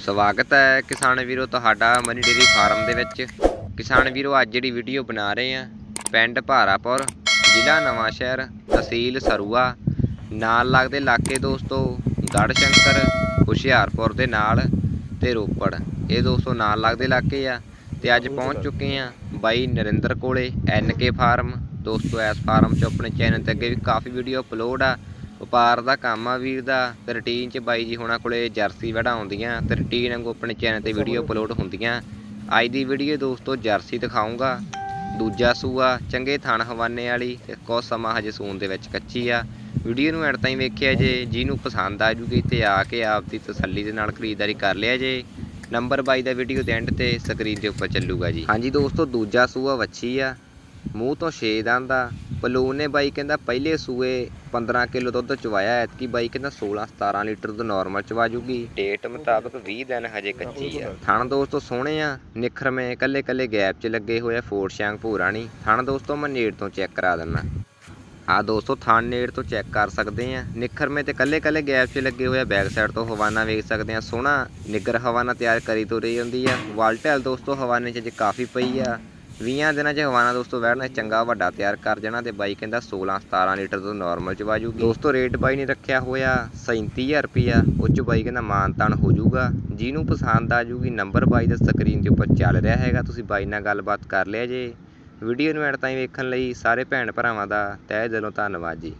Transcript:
ਸਵਾਗਤ ਹੈ ਕਿਸਾਨ ਵੀਰੋ ਤੁਹਾਡਾ ਮਨੀ ਡੇਰੀ ਫਾਰਮ ਦੇ ਵਿੱਚ। ਕਿਸਾਨ ਵੀਰੋ, ਅੱਜ ਜਿਹੜੀ ਵੀਡੀਓ ਬਣਾ ਰਹੇ ਆ ਪਿੰਡ ਭਾਰਾਪੁਰ, ਜ਼ਿਲ੍ਹਾ ਨਵਾਂਸ਼ਹਿਰ, ਤਹਿਸੀਲ ਸਰੂਆ, ਨਾਲ ਲੱਗਦੇ ਇਲਾਕੇ ਦੋਸਤੋ ਗੜਸ਼ੰਕਰ ਹੁਸ਼ਿਆਰਪੁਰ ਦੇ ਨਾਲ ਤੇ ਰੋਪੜ। ਇਹ ਦੋਸਤੋ ਨਾਲ ਲੱਗਦੇ ਇਲਾਕੇ ਆ ਤੇ ਅੱਜ ਪਹੁੰਚ ਚੁੱਕੇ ਆ ਬਾਈ ਨਰਿੰਦਰ ਕੋਲੇ ਕੇ ਫਾਰਮ। ਦੋਸਤੋ, ਇਸ ਫਾਰਮ 'ਚ ਆਪਣੇ ਚੈਨਲ ਤੇ ਅੱਗੇ ਵੀ ਕਾਫੀ ਵੀਡੀਓ ਅਪਲੋਡ ਆ। ਵਪਾਰ ਦਾ ਕੰਮ ਆ ਵੀਰ ਦਾ ਤੇ ਰੂਟੀਨ 'ਚ ਬਾਈ ਜੀ ਹੋਣਾ ਕੋਲੇ ਜਰਸੀ ਵੜਾ ਆਉਂਦੀਆਂ ਤੇ ਰੂਟੀਨ ਵਾਂਗੂ ਆਪਣੇ ਚੈਨਲ ਤੇ ਵੀਡੀਓ ਅਪਲੋਡ ਹੁੰਦੀਆਂ। ਅੱਜ ਦੀ ਵੀਡੀਓ ਦੋਸਤੋ ਜਰਸੀ ਦਿਖਾਉਂਗਾ ਦੂਜਾ ਸੂਆ ਚੰਗੇ ਥਣ ਹਵਾਨੇ ਵਾਲੀ ਤੇ ਕੁਝ ਸਮਾਂ ਹਜੇ ਸੂਣ ਦੇ ਵਿੱਚ ਕੱਚੀ ਆ। ਵੀਡੀਓ ਨੂੰ ਐਡ ਤਾਈਂ ਵੇਖਿਆ ਜੇ ਜਿਹਨੂੰ ਪਸੰਦ ਆ ਜੂਗੀ ਤੇ ਆ ਕੇ ਆਪ ਦੀ ਤਸੱਲੀ ਦੇ ਨਾਲ ਖਰੀਦਦਾਰੀ ਕਰ ਲਿਆ ਜੇ। ਨੰਬਰ ਬਾਈ ਦਾ ਵੀਡੀਓ ਦੇ ਐਂਡ ਤੇ ਸਕਰੀਨ ਦੇ ਉੱਪਰ ਚੱਲੂਗਾ ਜੀ। ਹਾਂਜੀ ਦੋਸਤੋ ਦੂਜਾ ਸੂਆ ਵੱਛੀ ਆ। ਮੂੰਹ ਤੋਂ 6 ਦੰਦ ਆ ਪਲੂਨ ਨੇ ਬਾਈ ਕਹਿੰਦਾ ਪਹਿਲੇ ਸੂਏ 15 ਕਿਲੋ ਦੁੱਧ ਚਵਾਇਆ ਐਤਕੀ ਬਾਈ ਕਹਿੰਦਾ 16 17 ਲੀਟਰ ਦੁੱਧ ਨਾਰਮਲ ਚਵਾ ਜੂਗੀ। ਡੇਟ ਮੁਤਾਬਕ 20 ਦਿਨ ਹਜੇ ਕੱਚੀ ਆ। ਥਣ ਦੋਸਤੋ ਸੋਹਣੇ ਆ ਨਿਖਰਵੇਂ ਕੱਲੇ ਕੱਲੇ ਗੈਪ 'ਚ ਲੱਗੇ ਹੋਏ ਆ ਫੋਰ ਸ਼ਾਂਗ ਭੂਰਾ ਨਹੀਂ ਥਣ ਦੋਸਤੋ ਮੈਂ ਨੇੜ ਤੋਂ ਚੈੱਕ ਕਰਾ ਦਿੰਦਾ। ਆ ਦੋਸਤੋ ਥਣ ਨੇੜ ਤੋਂ ਚੈੱਕ ਕਰ ਸਕਦੇ ਆ। ਨਿਖਰਵੇਂ ਤੇ ਕੱਲੇ ਕੱਲੇ ਗੈਪ 'ਚ ਲੱਗੇ ਹੋਏ ਆ ਬੈਕ ਸਾਈਡ ਤੋਂ ਹਵਾਨਾ ਵੇਖ ਸਕਦੇ ਆ। ਸੋਹਣਾ ਨਿੱਗਰ ਹਵਾਨਾ ਤਿਆਰ ਕਰੀ ਤੋਂ ਰਹੀ ਹੁੰਦੀ ਆ। ਵਾਲਟੈਲ ਦੋਸਤੋ ਹਵਾਨੇ 'ਚ ਜੇ ਕਾਫੀ ਪਈ ਆ। 20 ਦਿਨਾਂ 'ਚ ਹਵਾਨਾ ਦੋਸਤੋ ਵੈੜਨਾ ਚੰਗਾ ਵੱਡਾ ਤਿਆਰ ਕਰ ਜਾਣਾ ਤੇ ਬਾਈ ਕਹਿੰਦਾ 16 17 ਲੀਟਰ ਤੋਂ ਨਾਰਮਲ ਚ ਵਾਜੂਗੀ। ਦੋਸਤੋ ਰੇਟ ਬਾਈ ਨੇ ਰੱਖਿਆ ਹੋਇਆ 37000 ਰੁਪਿਆ ਉਹ 'ਚ ਬਾਈ ਕਹਿੰਦਾ ਮਾਨ ਤਾਨ ਹੋ ਜਾਊਗਾ। ਜਿਹਨੂੰ ਪਸੰਦ ਆ ਜੂਗੀ ਨੰਬਰ ਬਾਈ ਦਾ ਸਕਰੀਨ ਦੇ ਉੱਪਰ ਚੱਲ ਰਿਹਾ ਹੈਗਾ, ਤੁਸੀਂ ਬਾਈ ਨਾਲ ਗੱਲਬਾਤ ਕਰ ਲਿਆ ਜੇ। ਵੀਡੀਓ ਨੂੰ ਐਡ ਤਾਈਂ ਵੇਖਣ ਲਈ ਸਾਰੇ ਭੈਣ ਭਰਾਵਾਂ ਦਾ ਤਹਿ ਦਿਲੋਂ ਧੰਨਵਾਦ ਜੀ।